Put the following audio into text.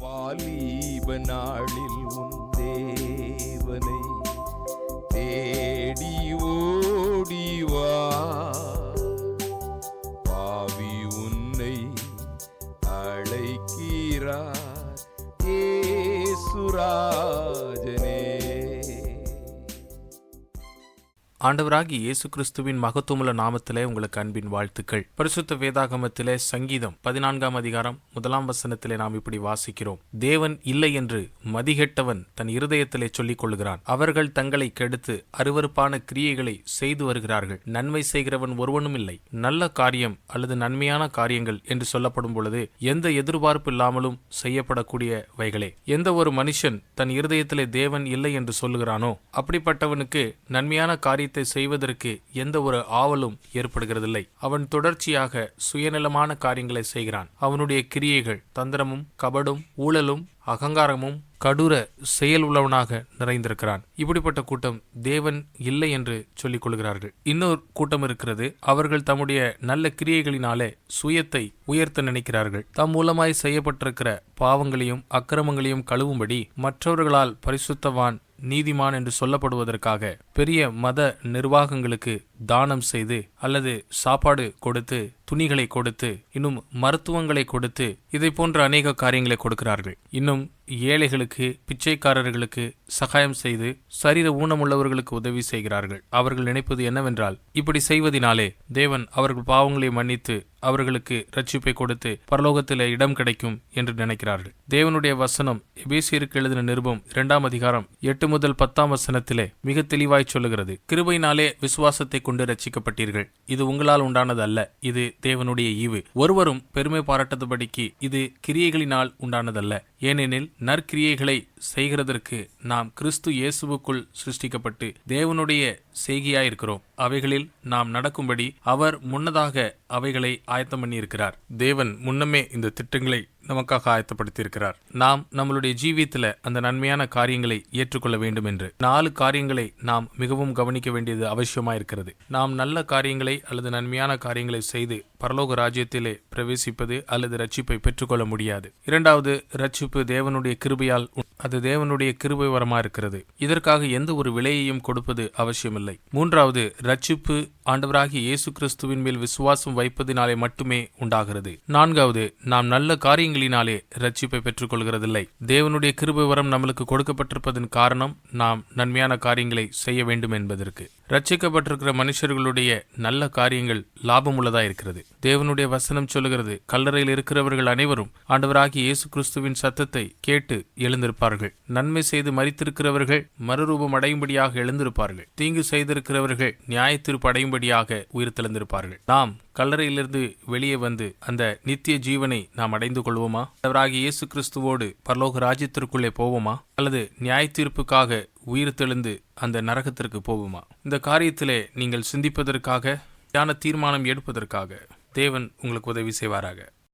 வாலிப நாளில் உன் தேவனை தேடி ஓடிவா. பாவி உன்னை அழைக்கிறார் ஏசுராஜனே ஆண்டவராகி இயேசு கிறிஸ்துவின் மகத்துவமுள்ள நாமத்திலே உங்களுக்கு அன்பின் வாழ்த்துக்கள். பரிசுத்த வேதாகமத்திலே சங்கீதம் பதினான்காம் அதிகாரம் முதலாம் வசனத்திலே நாம் இப்படி வாசிக்கிறோம். தேவன் இல்லை என்று மதிகெட்டவன் தன் இருதயத்திலே சொல்லிக் கொள்கிறான் அவர்கள் தங்களை கெடுத்து அருவருப்பான கிரியைகளை செய்து வருகிறார்கள். நன்மை செய்கிறவன் ஒருவனும் இல்லை. நல்ல காரியம் அல்லது நன்மையான காரியங்கள் என்று சொல்லப்படும் பொழுது எந்த எதிர்பார்ப்பு இல்லாமலும் செய்யப்படக்கூடியவைகளே. எந்த ஒரு மனுஷன் தன் இருதயத்திலே தேவன் இல்லை என்று சொல்லுகிறானோ அப்படிப்பட்டவனுக்கு நன்மையான காரியம் காரியத்தை செய்வதற்கு எந்த ஒரு ஆவலும் ஏற்படுகிறதில்லை. அவன் தொடர்ச்சியாக சுயநலமான காரியங்களை செய்கிறான். அவனுடைய கிரியைகள் தந்திரமும் கபடும் ஊழலும் அகங்காரமும் கடூர செயல் உள்ளவனாக நிறைந்திருக்கிறான். இப்படிப்பட்ட கூட்டம் தேவன் இல்லை என்று சொல்லிக் கொள்கிறார்கள். இன்னொரு கூட்டம் இருக்கிறது. அவர்கள் தம்முடைய நல்ல கிரியைகளினாலே சுயத்தை உயர்த்த நினைக்கிறார்கள். தம் மூலமாய் செய்யப்பட்டிருக்கிற பாவங்களையும் அக்கிரமங்களையும் கழுவும்படி மற்றவர்களால் பரிசுத்தவான் நீதிமான் என்று சொல்லப்படுவதற்காக பெரிய மத நிர்வாகங்களுக்கு தானம் செய்து அல்லது சாப்பாடு கொடுத்து துணிகளை கொடுத்து இன்னும் மருத்துவங்களை கொடுத்து இதை போன்ற அநேக காரியங்களை கொடுக்கிறார்கள். இன்னும் ஏழைகளுக்கு பிச்சைக்காரர்களுக்கு சகாயம் செய்து சரீர ஊனமுள்ளவர்களுக்கு உதவி செய்கிறார்கள். அவர்கள் நினைப்பது என்னவென்றால் இப்படி செய்வதினாலே தேவன் அவர்கள் பாவங்களை மன்னித்து அவர்களுக்கு ரட்சிப்பை கொடுத்து பரலோகத்திலே இடம் கிடைக்கும் என்று நினைக்கிறார்கள். தேவனுடைய வசனம் எபேசியருக்கு எழுதின நிருபம் இரண்டாம் அதிகாரம் எட்டு முதல் பத்தாம் வசனத்திலே மிக தெளிவாய் சொல்லுகிறது. கிருபையினாலே விசுவாசத்தை கொண்டு ரட்சிக்கப்பட்டீர்கள் இது உங்களால் உண்டானது அல்ல. இது தேவனுடைய ஈவு. ஒருவரும் பெருமை பாராட்டத்தபடிக்கு இது கிரியைகளினால் உண்டானதல்ல. ஏனெனில் நற்கிரியைகளை செய்கிறதற்கு நாம் கிறிஸ்து இயேசுவுக்குள் சிருஷ்டிக்கப்பட்டு தேவனுடைய செய்கையாயிருக்கிறோம். அவைகளில் நாம் நடக்கும்படி அவர் முன்னதாக அவைகளை ஆயத்தம் பண்ணியிருக்கிறார். தேவன் முன்னமே இந்த திட்டங்களை நமக்காக ஆயத்தப்படுத்தியிருக்கிறார். நாம் நம்மளுடைய ஜீவியத்தில் அந்த நன்மையான காரியங்களை ஏற்றுக்கொள்ள வேண்டும் என்று. நாலு காரியங்களை நாம் மிகவும் கவனிக்க வேண்டியது அவசியமாயிருக்கிறது. நாம் நல்ல காரியங்களை அல்லது நன்மையான காரியங்களை செய்து பரலோக ராஜ்யத்திலே பிரவேசிப்பது அல்லது ரட்சிப்பை பெற்றுக்கொள்ள முடியாது. இரண்டாவது ரட்சிப்பு தேவனுடைய கிருபையால் அது தேவனுடைய கிருபை வரமா இருக்கிறது இதற்காக எந்த ஒரு விலையையும் கொடுப்பது அவசியமில்லை. மூன்றாவது ரட்சிப்பு ஆண்டவராகிய இயேசு கிறிஸ்துவின் மேல் விசுவாசம் வைப்பதினாலே மட்டுமே உண்டாகிறது. நான்காவது நாம் நல்ல காரியங்களினாலே ரட்சிப்பை பெற்றுக்கொள்கிறதில்லை. தேவனுடைய கிருபை வரம் நம்மளுக்கு கொடுக்கப்பட்டிருப்பதன் காரணம் நாம் நன்மையான காரியங்களை செய்ய வேண்டும் என்பதற்கு. ரட்சிக்கப்பட்டிருக்கிற மனுஷர்களுடைய நல்ல காரியங்கள் லாபமுள்ளதா இருக்கிறது. தேவனுடைய வசனம் சொல்லுகிறது கல்லறையில் இருக்கிறவர்கள் அனைவரும் ஆண்டவராகிய இயேசு கிறிஸ்துவின் சத்தத்தை கேட்டு எழுந்திருப்பார்கள். நன்மை செய்து மறித்திருக்கிறவர்கள் மறுரூபம் அடையும்படியாக எழுந்திருப்பார்கள். தீங்கு செய்திருக்கிறவர்கள் நியாயத்தீர்ப்பு அடையும்படியாக உயிர்த்தெழுந்திருப்பார்கள். நாம் கல்லறையிலிருந்து வெளியே வந்து அந்த நித்திய ஜீவனை நாம் அடைந்து கொள்வோமா? அவராகிய இயேசு கிறிஸ்துவோடு பரலோக ராஜ்யத்திற்குள்ளே போவோமா? அல்லது நியாய தீர்ப்புக்காக உயிர் தெழுந்து அந்த நரகத்திற்கு போவோமா? இந்த காரியத்திலே நீங்கள் சிந்திப்பதற்காக தியான தீர்மானம் எடுப்பதற்காக தேவன் உங்களுக்கு உதவி செய்வாராக.